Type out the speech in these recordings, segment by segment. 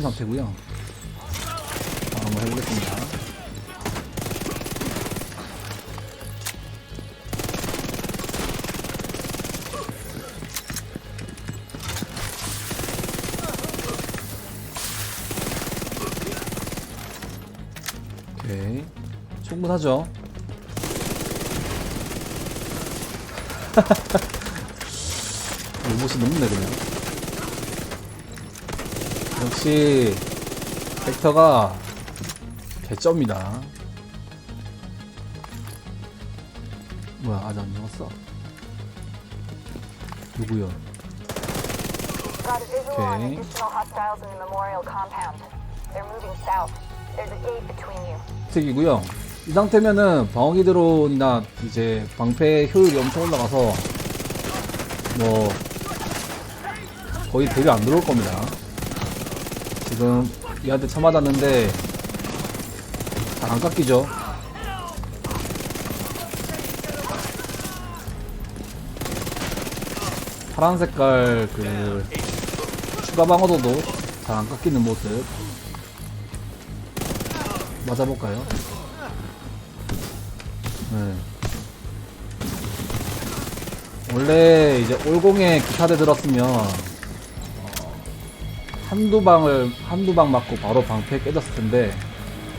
상태고요. 자, 한번 해보겠습니다. 오케이. 충분하죠? 로봇이 높네, 그냥. 역시 벡터가 개점이다. 뭐야 아직 안 죽었어? between you. 특이고요. 이 상태면은 방어기 드론이나 이제 방패 효율이 엄청 올라가서 뭐 거의 대비 안 들어올 겁니다. 지금 얘한테 쳐맞았는데 잘 안 깎이죠. 파란 색깔 그 추가 방어도도 잘 안 깎이는 모습 맞아볼까요? 네. 원래 이제 올공에 기타대 들었으면 어, 한두 방을 한두 방 맞고 바로 방패 깨졌을 텐데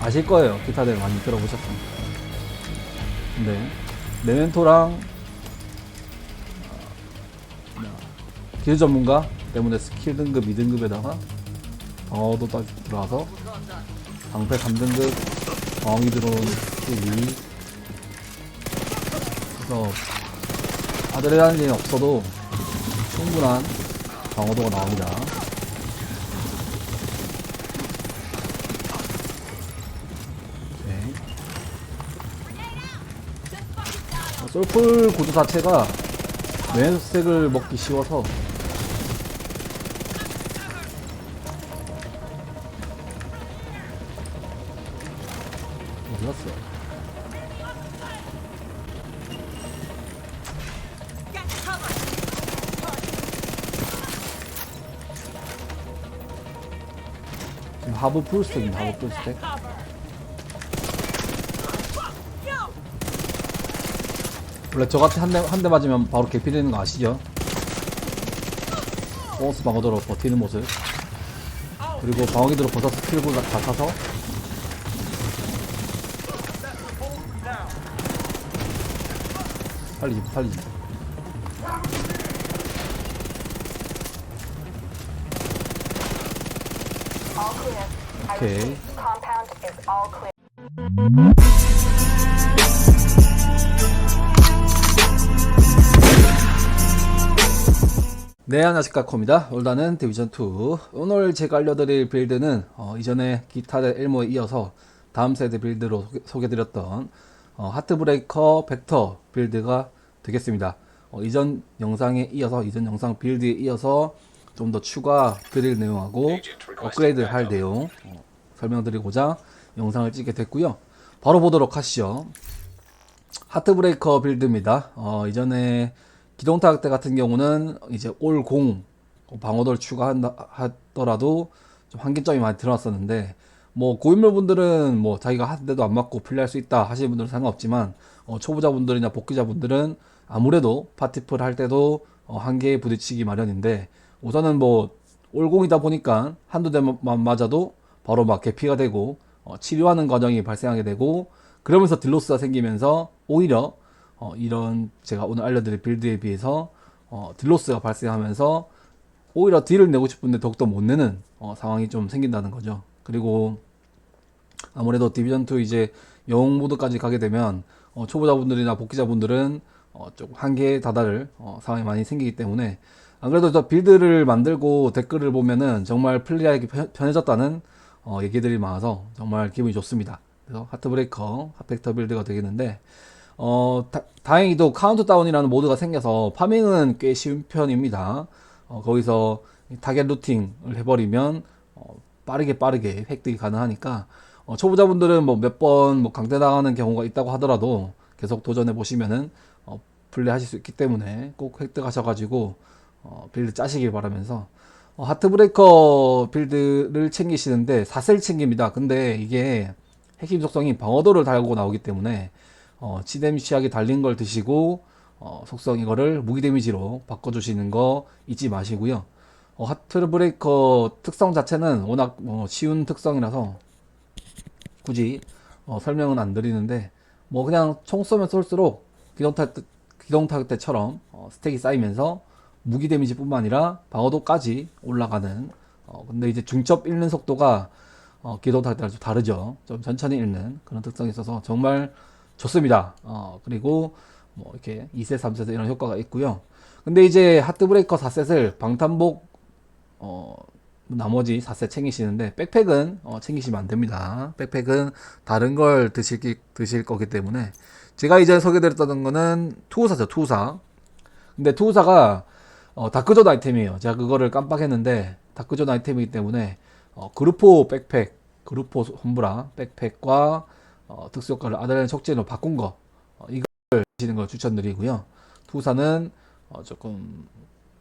아실 거예요 기타대 많이 들어보셨으니까 근데 네멘토랑 어, 길 전문가 때문에 스킬 등급 2등급에다가 방어도 딱 들어와서 방패 3등급 방어기 드론 2 그래서 아드레날린 없어도 충분한 방어도가 나옵니다. 솔풀 구도 자체가 왼색을 먹기 쉬워서 몰랐어. 지금 하부 풀스택입니다. 하부 풀스택. 원래 저같이 한 대 한 대 맞으면 바로 개피되는 거 아시죠? 보너스 방어도로 버티는 모습. 그리고 방어기들로 버섯 스킬을 다 타서 clear. I Okay. 네, 안녕하십니까, 코입니다. 올다는 디비전2. 오늘 제가 알려드릴 빌드는, 어, 이전에 기타의 엘모에 이어서 다음 세대 빌드로 소개, 드렸던 어, 하트브레이커 벡터 빌드가 되겠습니다. 어, 이전 영상에 이어서, 이전 영상 빌드에 이어서 좀 더 추가 드릴 내용하고 업그레이드 할 내용 어, 설명드리고자 영상을 찍게 됐고요. 바로 보도록 하시죠. 하트브레이커 빌드입니다. 어, 이전에 기동 타격 대 같은 경우는 이제 올공 방어도를 추가한다 하더라도 좀 한계점이 많이 드러났었는데 뭐 고인물 분들은 뭐 자기가 한 대도 안 맞고 플레이할 수 있다 하시는 분들은 상관없지만 어, 초보자 분들이나 복귀자 분들은 아무래도 파티풀 할 때도 어, 한계에 부딪히기 마련인데 우선은 뭐 올공이다 보니까 한두 대만 맞아도 바로 막 개피가 되고 어, 치료하는 과정이 발생하게 되고 그러면서 딜로스가 생기면서 오히려 어, 이런 제가 오늘 알려드릴 빌드에 비해서 어, 딜로스가 발생하면서 오히려 딜을 내고 싶은데 더욱더 못 내는 어, 상황이 좀 생긴다는 거죠. 그리고 아무래도 디비전 2 이제 영웅 모드까지 가게 되면 어, 초보자분들이나 복귀자분들은 어, 좀 한계에 다다를 어, 상황이 많이 생기기 때문에 안 그래도 저 빌드를 만들고 댓글을 보면은 정말 플레이하기 편- 편해졌다는 어, 얘기들이 많아서 정말 기분이 좋습니다. 그래서 하트브레이커 핫팩터 빌드가 되겠는데 어, 다, 행히도 카운트다운이라는 모드가 생겨서 파밍은 꽤 쉬운 편입니다. 어, 거기서 이 타겟 루팅을 해버리면 어, 빠르게 빠르게 획득이 가능하니까 어, 초보자분들은 뭐 몇 번 뭐 강퇴당하는 경우가 있다고 하더라도 계속 도전해 보시면은 어, 플레이하실 수 있기 때문에 꼭 획득하셔가지고 어, 빌드 짜시길 바라면서 어, 하트브레이커 빌드를 챙기시는데 4셀 챙깁니다. 근데 이게 핵심 속성이 방어도를 달고 나오기 때문에 어, 치데미시하게 달린 걸 드시고 어, 속성 이거를 무기 데미지로 바꿔주시는 거 잊지 마시고요. 어, 하트 브레이커 특성 자체는 워낙 뭐 쉬운 특성이라서 굳이 어, 설명은 안 드리는데 뭐 그냥 총 쏘면 쏠수록 기동 타격 때- 기동 타격 때처럼 어, 스택이 쌓이면서 무기 데미지뿐만 아니라 방어도까지 올라가는 어, 근데 이제 중첩 읽는 속도가 어, 기동 타격 때랑 좀 다르죠 좀 천천히 읽는 그런 특성이 있어서 정말 좋습니다 어, 그리고 뭐 이렇게 2세 3세 이런 효과가 있고요 근데 이제 하트브레이커 4셋을 방탄복 어, 나머지 4세 챙기시는데 백팩은 어, 챙기시면 안 됩니다. 백팩은 다른 걸 드실, 기- 드실 거기 때문에 제가 이전에 소개드렸던 거는 투우사죠, 투우사. 근데 투우사가 어, 다크존 아이템이에요. 제가 그거를 깜빡했는데 다크존 아이템이기 때문에 어, 그루포 백팩, 그루포 홈브라 백팩과 어, 특수효과를 아드레날 촉진으로 바꾼 거 어, 이걸 드시는 걸 추천드리고요. 투우사는 어, 조금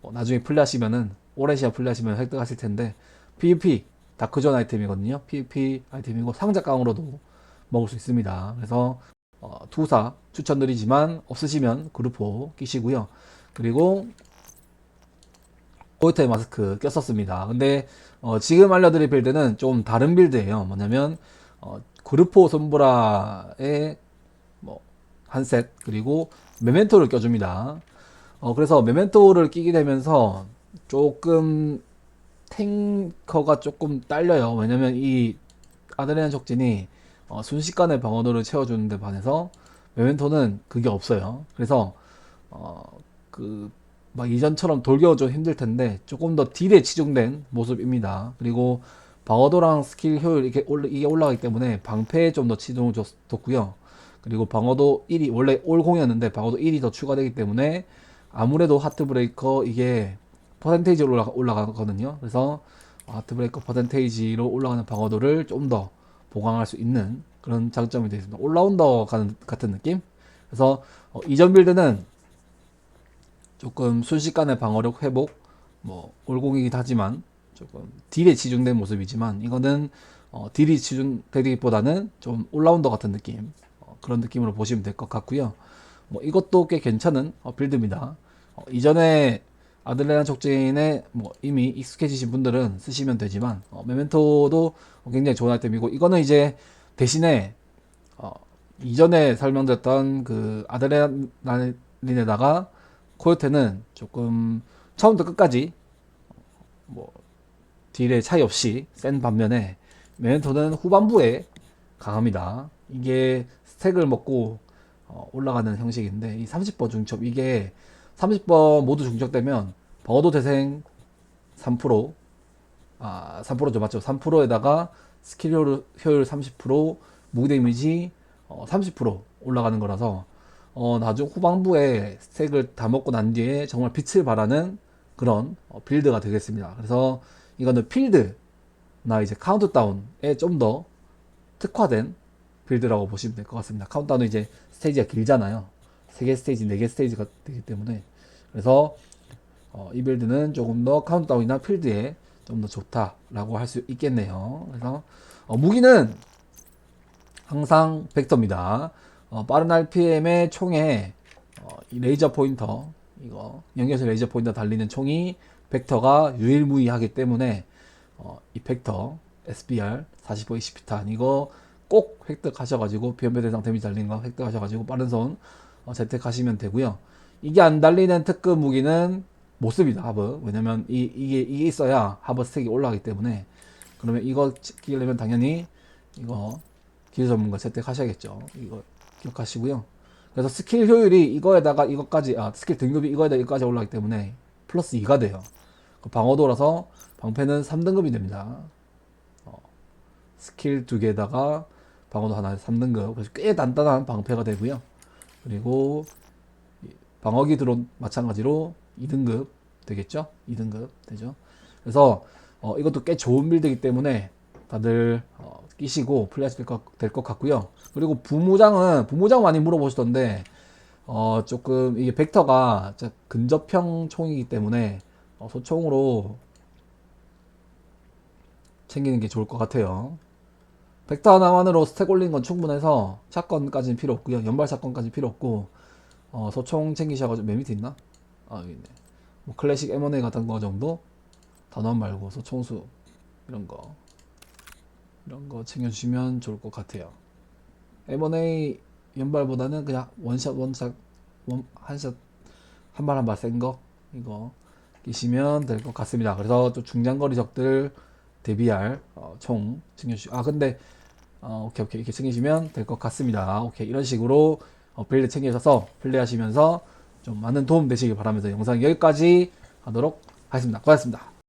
뭐 나중에 플레이하시면은 오랜 시간 플레이하시면 획득하실 텐데 PVP 다크존 아이템이거든요. PVP 아이템이고 상자 깡으로도 먹을 수 있습니다. 그래서 어, 투사 추천드리지만 없으시면 그룹포 끼시고요. 그리고 포이터의 마스크 꼈었습니다. 근데 어, 지금 알려드릴 빌드는 좀 다른 빌드예요. 뭐냐면 어, 그룹포 손브라의 뭐 한 셋 그리고 메멘토를 껴줍니다. 어, 그래서 메멘토를 끼게 되면서 조금 탱커가 조금 딸려요. 왜냐면 이 아드레난 촉진이 어, 순식간에 방어도를 채워주는데 반해서 메멘토는 그게 없어요. 그래서 어, 그 막 이전처럼 돌겨우 좀 힘들 텐데 조금 더 딜에 치중된 모습입니다. 그리고 방어도랑 스킬 효율 이게 올라, 이게 올라가기 때문에 방패에 좀 더 치중을 줬, 뒀고요. 그리고 방어도 1이 원래 올 공이었는데 방어도 1이 더 추가되기 때문에 아무래도 하트 브레이커 이게 퍼센테이지로 올라가, 올라가거든요. 그래서 하트 브레이커 퍼센테이지로 올라가는 방어도를 좀 더 보강할 수 있는 그런 장점이 되어 있습니다. 올라운더 같은 느낌? 그래서 어, 이전 빌드는 조금 순식간에 방어력 회복, 뭐 올공이긴 하지만 조금 딜에 치중된 모습이지만 이거는 어, 딜이 치중되기보다는 좀 올라운더 같은 느낌 어, 그런 느낌으로 보시면 될 것 같고요. 뭐 이것도 꽤 괜찮은 어, 빌드입니다. 어, 이전에 아들레나 촉진에 뭐 이미 익숙해지신 분들은 쓰시면 되지만 어, 메멘토도 굉장히 좋은 아이템이고 이거는 이제 대신에 어, 이전에 설명드렸던 그 아드레날린에다가 코요테는 조금 처음부터 끝까지 뭐 딜의 차이 없이 센 반면에 메멘토는 후반부에 강합니다. 이게 스택을 먹고 어, 올라가는 형식인데 이 30번 중첩 이게 30번 모두 중첩되면 방어도 대생 3% 아, 3%죠 맞죠? 3%에다가 스킬 효율 30% 무기 데미지 어, 30% 올라가는 거라서 어, 나중 후반부에 스택을 다 먹고 난 뒤에 정말 빛을 발하는 그런 어, 빌드가 되겠습니다. 그래서 이거는 필드나 이제 카운트다운에 좀 더 특화된 빌드라고 보시면 될 것 같습니다. 카운트다운은 이제 스테이지가 길잖아요. 3개 스테이지, 4개 스테이지가 되기 때문에 그래서 어, 이 빌드는 조금 더 카운트다운이나 필드에 좀 더 좋다라고 할 수 있겠네요. 그래서 어, 무기는 항상 벡터입니다. 어, 빠른 RPM의 총에 어, 이 레이저 포인터 이거 연결해서 레이저 포인터 달리는 총이 벡터가 유일무이하기 때문에 어, 이 벡터 SBR 45 20피탄 이거 꼭 획득하셔가지고 비연배 대상 데미지 달리는 거 획득하셔가지고 빠른 손 어, 재택하시면 되고요. 이게 안 달리는 특급 무기는 못 씁니다 하브 왜냐면 이, 이게 이게 있어야 하브 스택이 올라가기 때문에 그러면 이거 끼려면 당연히 이거 기술 전문가 채택하셔야겠죠. 이거 기억하시고요. 그래서 스킬 효율이 이거에다가 이것까지 아 스킬 등급이 이거에다 이거까지 올라가기 때문에 플러스 2가 돼요. 그 방어도라서 방패는 3등급이 됩니다. 어, 스킬 두 개에다가 방어도 하나 3등급. 그래서 꽤 단단한 방패가 되고요. 그리고 이 방어기 드론 마찬가지로 2등급 되겠죠? 2등급 되죠. 그래서 어, 이것도 꽤 좋은 빌드이기 때문에 다들 어, 끼시고 플레이하실 될것 같고요. 그리고 부무장은 부무장 많이 물어보시던데 어, 조금 이게 벡터가 근접형 총이기 때문에 어, 소총으로 챙기는 게 좋을 것 같아요. 벡터 하나만으로 스택 올린 건 충분해서 샷건까지는 필요 없고요. 연발 샷건까지 필요 없고 어, 소총 챙기셔가지고 맨 밑에 있나? 아 여기 있네. 뭐 클래식 M1A 같은 거 정도 단원 말고 소총수 이런 거 이런 거 챙겨주시면 좋을 것 같아요. M1A 연발보다는 그냥 원샷 원샷 원, 한샷 한 발 한 발 센 거 이거 끼시면 될 것 같습니다. 그래서 또 중장거리 적들 대비할 어, 총 챙겨주시. 아 근데 어, 오케이 오케이 이렇게 챙기시면 될 것 같습니다. 오케이 이런 식으로 어, 빌드 챙기셔서 플레이하시면서 좀 많은 도움 되시길 바라면서 영상 여기까지 하도록 하겠습니다. 고맙습니다.